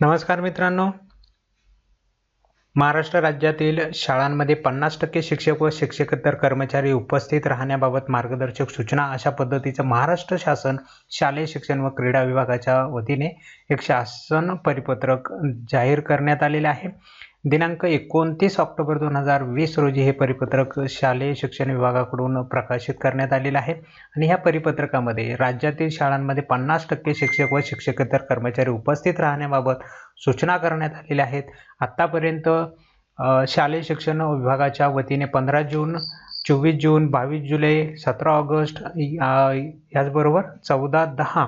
नमस्कार मित्रांनो. महाराष्ट्र राज्यातील शाळांमध्ये पन्नास टक्के शिक्षक व शिक्षकेतर कर्मचारी उपस्थित राहण्याबाबत मार्गदर्शक सूचना अशा पद्धतीचं महाराष्ट्र शासन शालेय शिक्षण व क्रीडा विभागाच्या वतीने एक शासन परिपत्रक जाहीर करण्यात आलेले आहे. दिनांक एकोणतीस ऑक्टोबर दोन हजार वीस रोजी हे परिपत्रक शालेय शिक्षण विभागाकडून प्रकाशित करण्यात आलेलं आहे. आणि ह्या परिपत्रकामध्ये राज्यातील शाळांमध्ये पन्नास टक्के शिक्षक व शिक्षकेतर कर्मचारी उपस्थित राहण्याबाबत सूचना करण्यात आलेल्या आहेत. आत्तापर्यंत शालेय शिक्षण विभागाच्या वतीने पंधरा जून चोवीस जून बावीस जुलै सतरा ऑगस्ट याचबरोबर चौदा दहा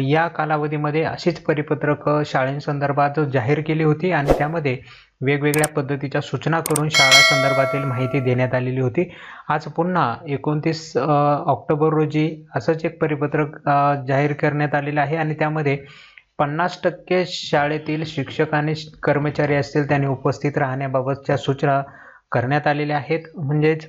या कालावधीमध्ये अशीच परिपत्रक शाळेंसंदर्भात जाहीर केली होती आणि त्यामध्ये वेगवेगळ्या पद्धतीच्या सूचना करून शाळा संदर्भातील माहिती देण्यात आलेली होती. आज पुन्हा एकोणतीस ऑक्टोबर रोजी असंच एक परिपत्रक जाहीर करण्यात आलेलं आहे आणि त्यामध्ये पन्नास टक्के शाळेतील शिक्षक आणि कर्मचारी असतील त्यांनी उपस्थित राहण्याबाबतच्या सूचना करण्यात आलेल्या आहेत. म्हणजेच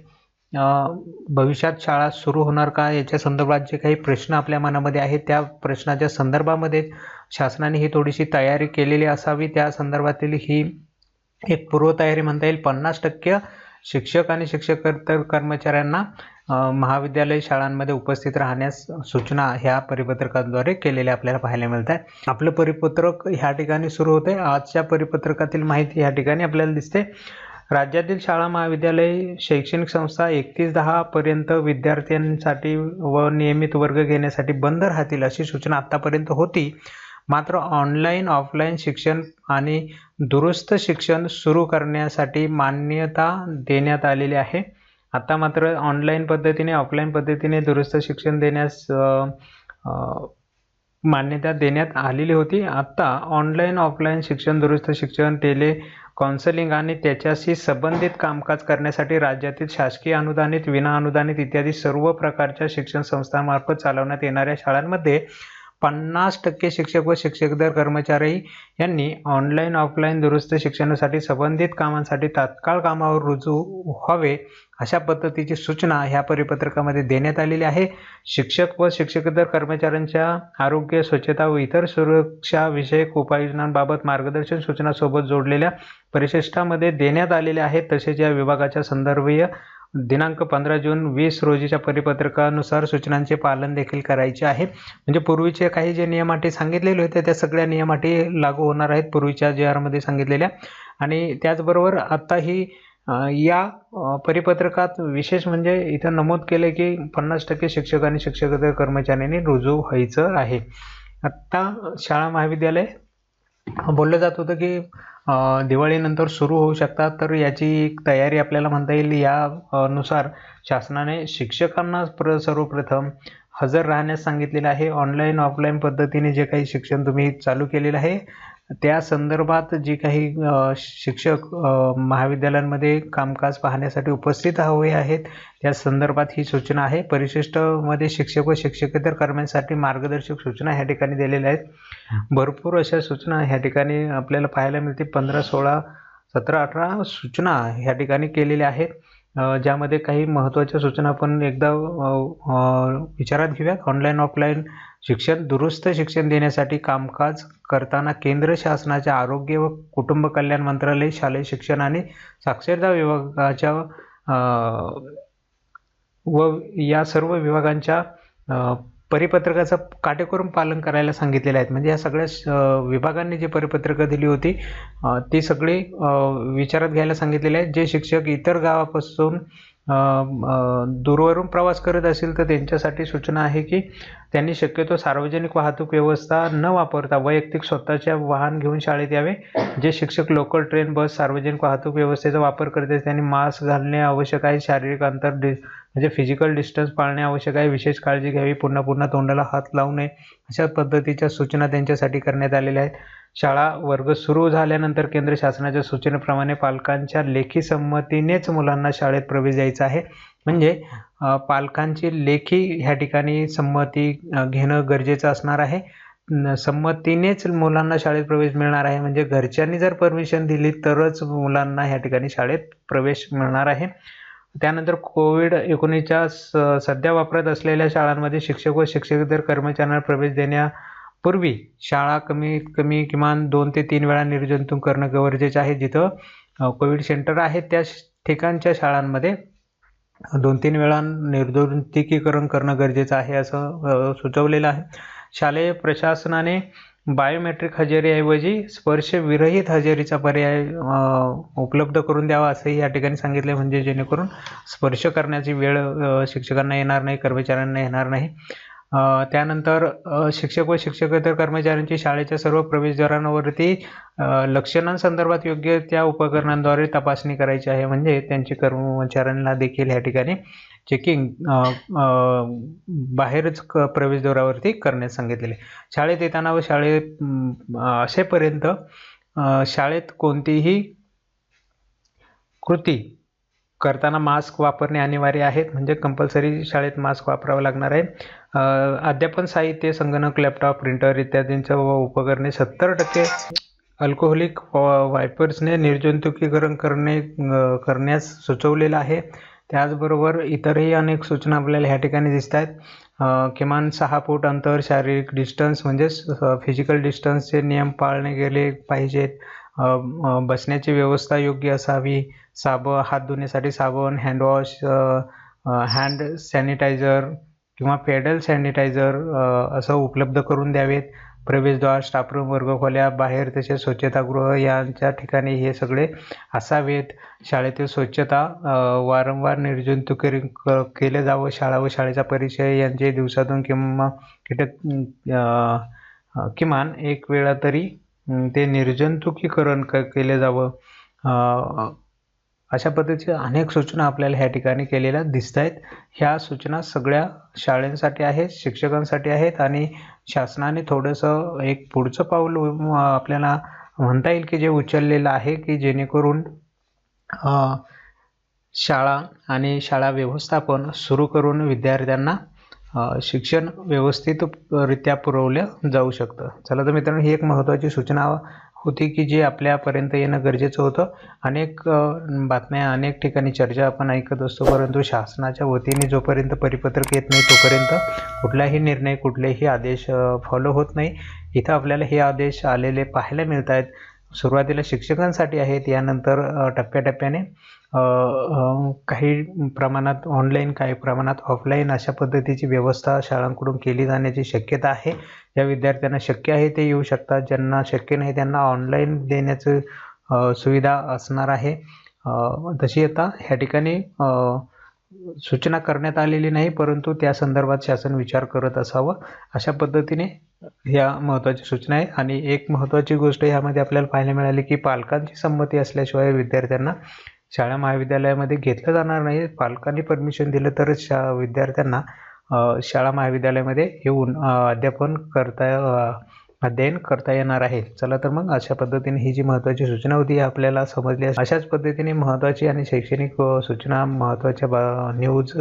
भविष्यात शाळा सुरू होणार का? याच्या संदर्भात जे काही प्रश्न आपल्या मनामध्ये आहेत त्या प्रश्नाच्या संदर्भामध्ये शासनाने ही थोडीशी तयारी केलेली असावी. त्या संदर्भातील ही एक पूर्वतयारी म्हणता येईल. पन्नास टक्के शिक्षक आणि शिक्षकेतर कर्मचाऱ्यांना महाविद्यालय शाळांमध्ये उपस्थित राहण्यास सूचना ह्या परिपत्रकाद्वारे केलेल्या आपल्याला पाहायला मिळत आहे आपलं परिपत्रक ह्या ठिकाणी सुरू होते आजच्या परिपत्रकातील माहिती ह्या ठिकाणी आपल्याला दिसते. राज्यातील शाळा महाविद्यालय शैक्षणिक संस्था एकतीस दहा पर्यंत विद्यार्थ्यांसाठी व नियमित वर्ग घेण्यासाठी बंद राहतील अशी सूचना आत्तापर्यंत होती. मात्र ऑनलाईन ऑफलाईन शिक्षण आणि दुरुस्त शिक्षण सुरू करण्यासाठी मान्यता देण्यात आलेली आहे. आता मात्र ऑनलाईन पद्धतीने ऑफलाईन पद्धतीने दुरुस्त शिक्षण देण्यास मान्यता देण्यात आलेली होती. आत्ता ऑनलाईन ऑफलाईन शिक्षण दुरुस्त शिक्षण टेले काउन्सिलिंग आणि त्याच्याशी संबंधित कामकाज करण्यासाठी राज्यातील शासकीय अनुदानित विना अनुदानित इत्यादी सर्व प्रकारच्या शिक्षण संस्थांमार्फत चालवण्यात येणाऱ्या शाळांमध्ये पन्नास टक्के शिक्षक व शिक्षकेतर कर्मचारी यांनी ऑनलाईन ऑफलाईन दुरुस्त शिक्षणासाठी संबंधित कामांसाठी तात्काळ कामावर रुजू व्हावे अशा पद्धतीची सूचना ह्या परिपत्रकामध्ये देण्यात आलेली आहे. शिक्षक व शिक्षकेतर कर्मचाऱ्यांच्या आरोग्य स्वच्छता व इतर सुरक्षाविषयक उपाययोजनांबाबत मार्गदर्शन सूचनासोबत जोडलेल्या परिशिष्टामध्ये देण्यात आलेल्या आहेत तसेच या विभागाच्या संदर्भीय दिनांक पंधरा जून वीस रोजीच्या परिपत्रकानुसार सूचनांचे पालन देखील करायचे आहे. म्हणजे पूर्वीचे काही जे नियमाटी सांगितलेले होते त्या सगळ्या नियमाटी लागू होणार आहेत पूर्वीच्या जे आरमध्ये सांगितलेल्या. आणि त्याचबरोबर आत्ताही ही या परिपत्रकात विशेष म्हणजे इथं नमूद केले की पन्नास टक्के शिक्षक आणि शिक्षकेतर कर्मचाऱ्यांनी रुजू व्हायचं आहे. आत्ता शाळा महाविद्यालय बोललं जात होतं की दिवाळीनंतर सुरू होऊ शकतात तर याची एक तयारी आपल्याला म्हणता येईल. या नुसार शासनाने शिक्षकांना प्र सर्वप्रथम हजर राहण्यास सांगितलेलं आहे. ऑनलाईन ऑफलाईन पद्धतीने जे काही शिक्षण तुम्ही चालू केलेलं आहे त्या संदर्भात जी काही शिक्षक महाविद्यालयांमध्ये कामकाज पाहण्यासाठी उपस्थित हवे आहेत त्या संदर्भात ही सूचना आहे. परिशिष्टमध्ये शिक्षक व शिक्षकेतर कर्मचाऱ्यांसाठी मार्गदर्शक सूचना ह्या ठिकाणी दिलेल्या आहेत. भरपूर अशा सूचना ह्या ठिकाणी आपल्याला पाहायला मिळते पंधरा सोळा सतरा अठरा सूचना ह्या ठिकाणी केलेल्या आहेत. ज्यामध्ये काही महत्त्वाच्या सूचना आपण एकदा विचारात घेऊयात. ऑनलाईन ऑफलाईन शिक्षण दुरुस्त शिक्षण देण्यासाठी कामकाज करताना केंद्र शासनाच्या आरोग्य व कुटुंब कल्याण मंत्रालय शालेय शिक्षण आणि साक्षरता विभागाच्या व या सर्व विभागांच्या परिपत्रकाचं काटेकोरून पालन करायला सांगितलेलं आहेत. म्हणजे या सगळ्या विभागांनी जे परिपत्रकं दिली होती ती सगळी विचारात घ्यायला सांगितलेली आहेत. जे शिक्षक इतर गावापासून दूरवरून प्रवास करत असेल तर त्यांच्यासाठी सूचना आहे की त्यांनी शक्यतो सार्वजनिक वाहतूक व्यवस्था न वापरता वैयक्तिक स्वतःच्या वाहन घेऊन शाळेत यावे. जे शिक्षक लोकल ट्रेन बस सार्वजनिक वाहतूक व्यवस्थेचा वापर करत त्यांनी मास्क घालणे आवश्यक आहे. शारीरिक अंतर डि म्हणजे फिजिकल डिस्टन्स पाळणे आवश्यक आहे. विशेष काळजी घ्यावी. पुन्हा पुन्हा तोंडाला हात लावू नये. अशा पद्धतीच्या सूचना त्यांच्यासाठी करण्यात आलेल्या आहेत. शाळा वर्ग सुरू झाल्यानंतर केंद्र शासनाच्या सूचनेप्रमाणे पालकांच्या लेखी संमतीनेच मुलांना शाळेत प्रवेश द्यायचा आहे. म्हणजे पालकांची लेखी ह्या ठिकाणी संमती घेणं गरजेचं असणार आहे. संमतीनेच मुलांना शाळेत प्रवेश मिळणार आहे. म्हणजे घरच्यांनी जर परमिशन दिली तरच मुलांना ह्या ठिकाणी शाळेत प्रवेश मिळणार आहे. त्यानंतर कोविड एकोणीसच्या स- सध्या वापरत असलेल्या शाळांमध्ये शिक्षक व शिक्षकेतर कर्मचाऱ्यांना प्रवेश देण्यापूर्वी शाळा कमीत कमी किमान दोन ते तीन वेळा निर्जंतुक करणं गरजेचं आहे. जिथं कोविड सेंटर आहे त्या ठिकाणच्या शाळांमध्ये दोन तीन वेळा निर्जंतुकीकरण करणं गरजेचं आहे असं सुचवलेलं आहे. शालेय प्रशासनाने बायोमेट्रिक हजेरीऐवजी स्पर्शविरहित हजेरीचा पर्याय उपलब्ध करून द्यावा असंही या ठिकाणी सांगितलं म्हणजे जेणेकरून स्पर्श करण्याची वेळ शिक्षकांना येणार नाही कर्मचाऱ्यांना येणार नाही. त्यानंतर शिक्षक व शिक्षकेतर कर्मचाऱ्यांची शाळेच्या सर्व प्रवेशद्वारांवरती लक्षणांसंदर्भात योग्य त्या उपकरणांद्वारे तपासणी करायची आहे. म्हणजे त्यांची कर्मचाऱ्यांना देखील या ठिकाणी चेकिंग बाहेरच क प्रवेशद्वारावरती करण्यास सांगितलेले. शाळेत येताना व शाळेत असेपर्यंत शाळेत कोणतीही कृती करताना मास्क वापरणे अनिवार्य आहे म्हणजे कंपल्सरी शाळेत मास्क वापरावं लागणार आहे. अध्यापन साहित्य संगणक लॅपटॉप प्रिंटर इत्यादींचं व उपकरणे सत्तर टक्के. अल्कोहोलिक वायपर्सने निर्जंतुकीकरण करणे करण्यास सुचवलेलं आहे. त्याचबरोबर इतरही अनेक सूचना आपल्याला ह्या ठिकाणी दिसत आहेत. किमान सहा फूट अंतर शारीरिक डिस्टन्स म्हणजेच फिजिकल डिस्टन्सचे नियम पाळणे गेले पाहिजेत. बसण्याची व्यवस्था योग्य असावी. साबण हात धुण्यासाठी साबण हँडवॉश हँड सॅनिटायझर किंवा पेडल सॅनिटायझर असं उपलब्ध करून द्यावेत. प्रवेशद्वार स्टाफरूम वर्गखोल्या बाहेर तसेच स्वच्छतागृह यांच्या ठिकाणी हे सगळे असावेत. शाळेतील स्वच्छता वारंवार निर्जंतुकीकरण क- केले जावं. शाळा व शाळेचा परिचय यांचे दिवसातून किंवा कीटक किमान एक वेळा तरी ते निर्जंतुकीकरण क केले जावं. अशा पद्धतीच्या अनेक सूचना आपल्याला ह्या ठिकाणी केलेल्या दिसत आहेत ह्या सूचना सगळ्या शाळेंसाठी आहेत शिक्षकांसाठी आहेत आणि शासनाने थोडंसं एक पुढचं पाऊल आपल्याला म्हणता येईल की जे उचललेलं आहे की जेणेकरून शाळा आणि शाळा व्यवस्थापन सुरू करून विद्यार्थ्यांना शिक्षण व्यवस्थितरित्या पुरवलं जाऊ शकतं. चला तर मित्रांनो ही एक महत्त्वाची सूचना होती की जे आपल्यापर्यंत येणं गरजेचं होतं. अनेक बातम्या अनेक ठिकाणी चर्चा आपण ऐकत असतो. परंतु शासनाच्या वतीने जोपर्यंत परिपत्रक येत नाही तोपर्यंत कुठलाही निर्णय कुठलेही आदेश फॉलो होत नाही. इथं आपल्याला हे आदेश आलेले पाहायला मिळत आहेत सुरुवातीला शिक्षकांसाठी आहेत. यानंतर टप्प्याटप्प्याने काही प्रमाणात ऑनलाईन काही प्रमाणात ऑफलाईन अशा पद्धतीची व्यवस्था शाळांकडून केली जाण्याची शक्यता आहे. ज्या विद्यार्थ्यांना शक्य आहे ते येऊ शकतात. ज्यांना शक्य नाही त्यांना ऑनलाईन देण्याचं सुविधा असणार आहे. तशी आता ह्या ठिकाणी सूचना करण्यात आलेली नाही परंतु त्या संदर्भात शासन विचार करत असावं. अशा पद्धतीने ह्या महत्त्वाच्या सूचना आहे. आणि एक महत्त्वाची गोष्ट ह्यामध्ये आपल्याला पाहायला मिळाली की पालकांची संमती असल्याशिवाय विद्यार्थ्यांना शाळा महाविद्यालयामध्ये घेतलं जाणार नाही. पालकांनी परमिशन दिलं तरच शा विद्यार्थ्यांना शाळा महाविद्यालयामध्ये येऊन अध्यापन करता अध्ययन करता येणार आहे. चला तर मग अशा पद्धतीने ही जी महत्त्वाची सूचना होती आपल्याला समजली अशाच पद्धतीने महत्त्वाची आणि शैक्षणिक सूचना महत्त्वाच्या न्यूज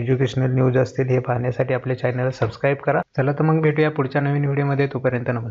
एज्युकेशनल न्यूज असतील हे पाहण्यासाठी आपल्या चॅनल सबस्क्राईब करा. चला तर मग भेटूया पुढच्या नवीन व्हिडिओमध्ये तोपर्यंत नमस्कार.